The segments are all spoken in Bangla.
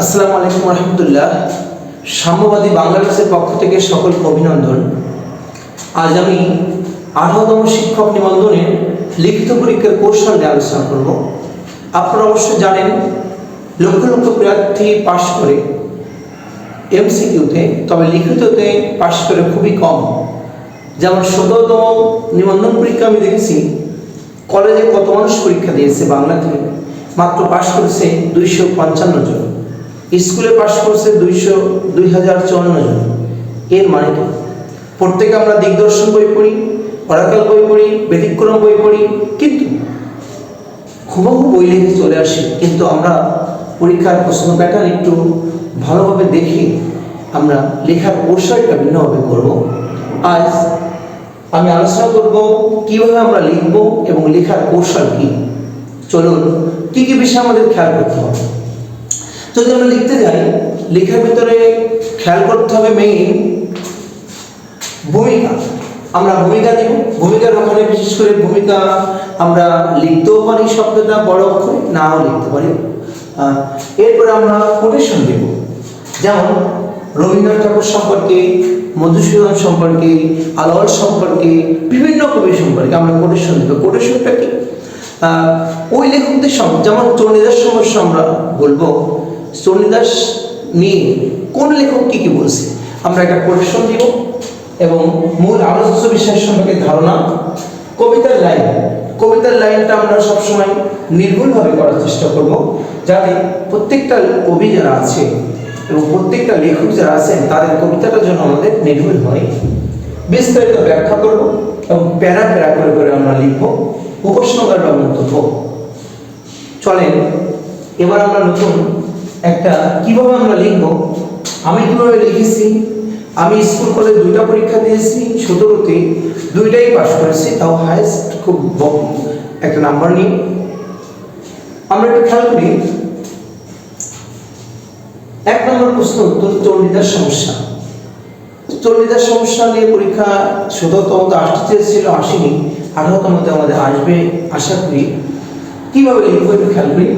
আসসালামু আলাইকুম রহমতুল্লাহ। সাম্যবাদী বাংলাদেশের পক্ষ থেকে সকলকে অভিনন্দন। আজ আমি আঠারোতম শিক্ষক নিবন্ধনের লিখিত পরীক্ষার কৌশল নিয়ে আলোচনা করব। আপনারা অবশ্যই জানেন, লক্ষ লক্ষ প্রার্থী পাশ করে এমসিকিউতে, তবে লিখিততে পাশ করে খুবই কম। যেমন সতেরোতম নিবন্ধন পরীক্ষা আমি দেখেছি, কলেজে কত মানুষ পরীক্ষা দিয়েছে বাংলা থেকে? মাত্র পাশ করেছে দুইশো পঞ্চান্ন জন। স্কুলে পাশ করছে দুইশো দুই হাজার চুয়ান্ন জন। এর মানে কি? প্রত্যেকে আমরা দিগদর্শন বই পড়ি অরাকাল বই পড়ি, ব্যতিক্রম বই পড়ি, কিন্তু হুবহু বই লিখে চলে আসি। কিন্তু আমরা পরীক্ষার প্রশ্ন প্যাটার্ন একটু ভালোভাবে দেখি আমরা লেখার কৌশলটা ভিন্নভাবে করব। আজ আমি আলোচনা করব কীভাবে আমরা লিখব এবং লেখার কৌশল কি। চলুন, কি কি বিষয় আমাদের খেয়াল করতে হবে? যদি আমরা লিখতে যাই, লেখার ভিতরে খেয়াল করতে হবে মেইন ভূমিকা। আমরা ভূমিকা দিব। ভূমিকার ওখানে বিশেষ করে ভূমিকা আমরা লিখতেও পারি শব্দটা বড় অক্ষরে, নাও লিখতে পারি। এরপরে আমরা কোটেশন দেব। যেমন, রবীন্দ্রনাথ ঠাকুর সম্পর্কে, মধুসূদন সম্পর্কে, আলোয়ার সম্পর্কে, বিভিন্ন কবি সম্পর্কে আমরা কোটেশন দেবো। কোটেশনটা কি? ওই লেখকদের যেমন চণ্ডীদাস সমস্যা আমরা বলব চণ্ডীদাস নিয়ে কোন লেখক কি কি বলছে? আমরা একটা কোটেশন দিব এবং মূল আলোচ্য বিষয় সম্পর্কে ধারণা। কবিতার লাইন। কবিতার লাইনটা আমরা সবসময় নির্ভুলভাবে করার চেষ্টা করব। যাতে প্রত্যেকটা কবি যারা আছে এবং প্রত্যেকটা লেখক যারা আছেন, তাদের কবিতাটার জন্য আমাদের নির্ভুল হয়। বিস্তারিত ব্যাখ্যা করব এবং প্যারা প্যারা করে করে আমরা লিখব। উপসংহার বা মন্তব্য। চলেন, এবার আমরা নতুন একটা, কীভাবে আমরা লিখব? আমি কীভাবে লিখেছি? আমি স্কুল কলেজ দুইটা পরীক্ষা দিয়েছি সতেরোতে দুইটাই পাস করেছি। তাও হায়েস্ট খুব একটা নাম্বার নিয়ে আমরা একটু খেয়াল করি। এক নম্বর প্রশ্ন, উত্তর চণ্ডীদাস সমস্যা। চণ্ডীদাস সমস্যা নিয়ে পরীক্ষা সতেরোতম তো আসতে চেয়েছিল, আসেনি। আঠারোতমতে আমাদের আসবে, আশা করি। কীভাবে লিখব একটু খেয়াল করি।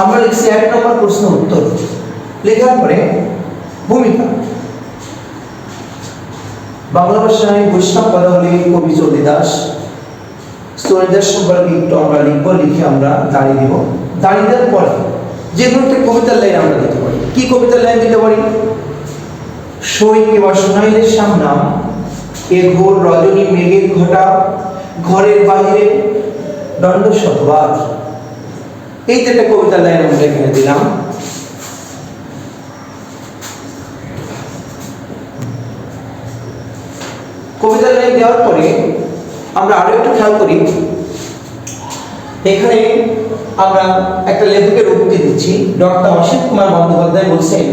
আমরা লিখছি এক নম্বর প্রশ্ন উত্তর। লেখার পরে ভূমিকা। বাংলা ভাষায় বৈষ্ণব পদাবলী কবি চণ্ডীদাস চণ্ডীদাস সম্পর্কে একটু আমরা লিখব, লিখে আমরা দাঁড়িয়ে দিব। দাঁড়িয়ে দেওয়ার পরে যে কোনো একটা কবিতার লাইন আমরা দিতে পারি। কি কবিতার লাইন দিতে পারি? সই কিংবা সোনাইলের সামনাম এ ঘোর রজনী মেঘের ঘটা, ঘরের বাহিরে দণ্ড শতবার এই যে একটা কবিতার লাইন আমরা এখানে দিলাম। কবিতার লাইন দেওয়ার পরে আমরা আরও একটু খেয়াল করি। এখানে আমরা একটা লেখকের উক্তি দিচ্ছি, ডক্টর অসিত কুমার বন্দ্যোপাধ্যায় বলছেন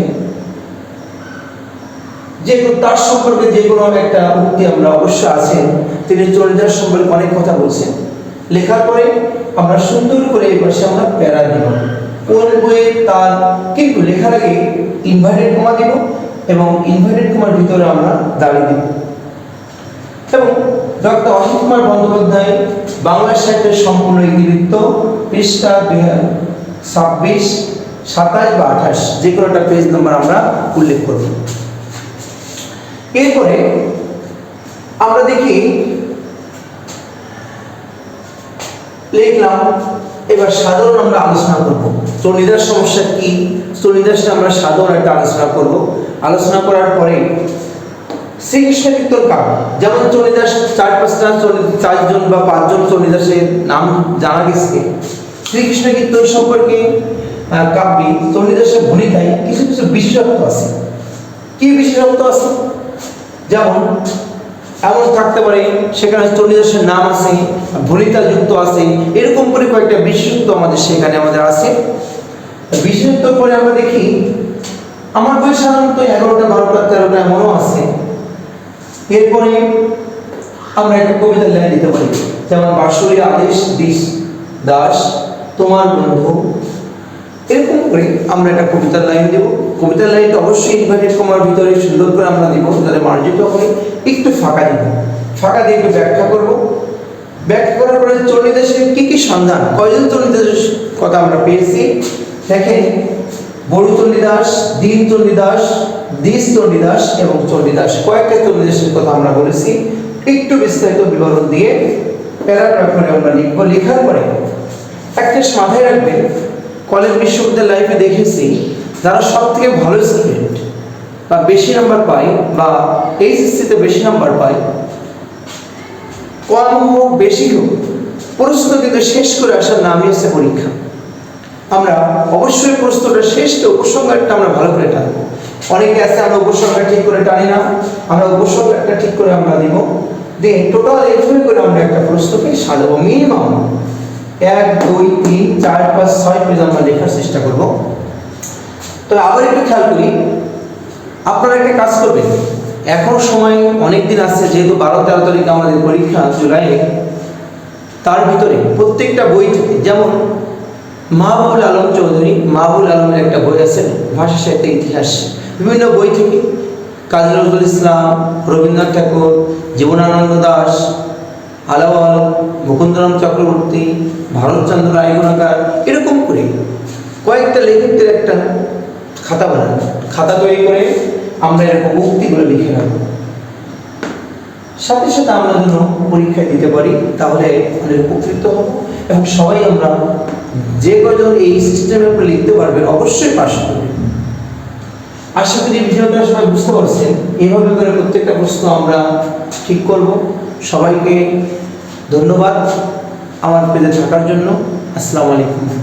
যে তার সম্পর্কে যে কোনো একটা উক্তি আমরা অবশ্য আছেন তিনি চরিদার সম্পর্কে অনেক কথা বলছেন। লেখার পরে আমরা সুন্দর করে এই পাশে আমরা প্যারা দিব। কোন বইয়ে তার কিন্তু লেখার আগে ইনভার্টেড কমা দিব এবং ইনভার্টেড কমার ভিতরে আমরা দাঁড়িয়ে দিব। এবং ডক্টর অসিত কুমার বন্দ্যোপাধ্যায় বাংলা সাহিত্যের সম্পূর্ণ ইতিবৃত্ত পৃষ্ঠা দুই ছাব্বিশ, সাতাশ বা আঠাশ, যে কোনো একটা পেজ নাম্বার আমরা উল্লেখ করব। এরপরে আমরা দেখি লিখলাম, এবার সাধারণ আমরা আলোচনা করব। চণ্ডীদাস সমস্যা কি? চণ্ডীদাসটা আমরা সাধারণ একটা আলোচনা করব। আলোচনা করার পরে শ্রীকৃষ্ণ কীর্তন কার? যেমন চণ্ডীদাস চার পাঁচটা চারজন বা পাঁচজন চণ্ডীদাসের নাম জানা গেছে। শ্রীকৃষ্ণ কীর্তন সম্পর্কে কাব্যে চণ্ডীদাসের ভূমিকায় কিছু কিছু বিশেষত্ব আছে। কি বিশেষত্ব আছে? যেমন এমন থাকতে পারে, সেখানে চণ্ডীদাসের নাম আছে ভূমিকা যুক্ত আছে, এরকম করে কয়েকটা বিশেষত্ব আমাদের সেখানে আমাদের আছে। বিশেষত্ব পরে আমরা দেখি, আমার বই সাধারণত এগারোটা, বারোটা, তেরোটা এমনও আছে। এরপরে আমরা একটা কবিতার লাইন দিতে পারি, যেমন বাসুরি আদেশ দিস, দাস, তোমার বন্ধু এরকম করে আমরা একটা কবিতার লাইন দেব। কবিতার লাইনটা অবশ্যই ইনভার্টেড কমার ভিতরে সুন্দর করে আমরা দিব যাতে মার্জিত হয় একটু ফাঁকা দিব। ফাঁকা দিয়ে একটু ব্যাখ্যা করব। ব্যাখ্যা করার পরে চণ্ডীদাসের কী কী সন্ধান? কয়জন চণ্ডীদাসের কথা আমরা পেয়েছি। দেখেন, বড়ু চণ্ডীদাস দীন চণ্ডীদাস দ্বিজ চণ্ডীদাস এবং চণ্ডীদাস কয়েকটা চণ্ডীদাসের কথা আমরা বলেছি। একটু বিস্তারিত বিবরণ দিয়ে প্যারাগ্রাফ করে আমরা লিখব। লেখার পরে একটা মাথায় রাখবেন। কলেজ বিশ্ববিদ্যালয় লাইফে দেখেছি, যারা সব থেকে ভালো স্টুডেন্ট বা বেশি নাম্বার পায়, বা এইচএসসিতে বেশি নাম্বার পায়, কম হোক, বেশি হোক, প্রশ্ন কিন্তু শেষ করে আসার নামই হচ্ছে পরীক্ষা। আমরা অবশ্যই প্রশ্নটা শেষ তো উপসংহারটা আমরা ভালো করে টানবো। অনেকে আছে, আমরা উপসংহার ঠিক করে টানি না, আমরা উপসংহারটা ঠিক করে আমরা দিব দিয়ে টোটাল এইভাবে করে আমরা একটা প্রশ্নকে সাজাবো মিনিমাম এক, দুই, তিন, চার, পাঁচ, ছয় পেজ আমরা লেখার চেষ্টা করব। তো আবার একটু খেয়াল করি, আপনারা একটা কাজ করবেন। এখন সময় অনেক দিন আসছে যেহেতু বারো, তেরো তারিখ আমাদের পরীক্ষা জুলাইয়ে তার ভিতরে প্রত্যেকটা বই থেকে, যেমন মাহবুল আলম চৌধুরী মাহবুল আলমের একটা বই আছে, ভাষা সাহিত্য ইতিহাস। বিভিন্ন বই থেকে কাজী নজরুল ইসলাম, রবীন্দ্রনাথ ঠাকুর, জীবনানন্দ দাস আলাওয়াল মুকুন্দরাম চক্রবর্তী, ভারতচন্দ্র রায়গুণাকার, এরকম করে কয়েকটা লেখকদের একটা খাতা বানান। খাতা তৈরি করে আমরা এরকম উক্তিগুলো লিখে রাখব। সাথে সাথে আমরা যেন পরীক্ষা দিতে পারি, তাহলে অনেক উপকৃত হব। এবং সবাই আমরা যে কজন এই সিস্টেমের উপরে লিখতে পারবেন, অবশ্যই পাশ করবেন আশা করি ভিডিওটা সবাই বুঝতে পারছেন এইভাবে করে প্রত্যেকটা প্রশ্ন আমরা ঠিক করব। সবাইকে ধন্যবাদ আমার পেজে থাকার জন্য। আসসালামু আলাইকুম।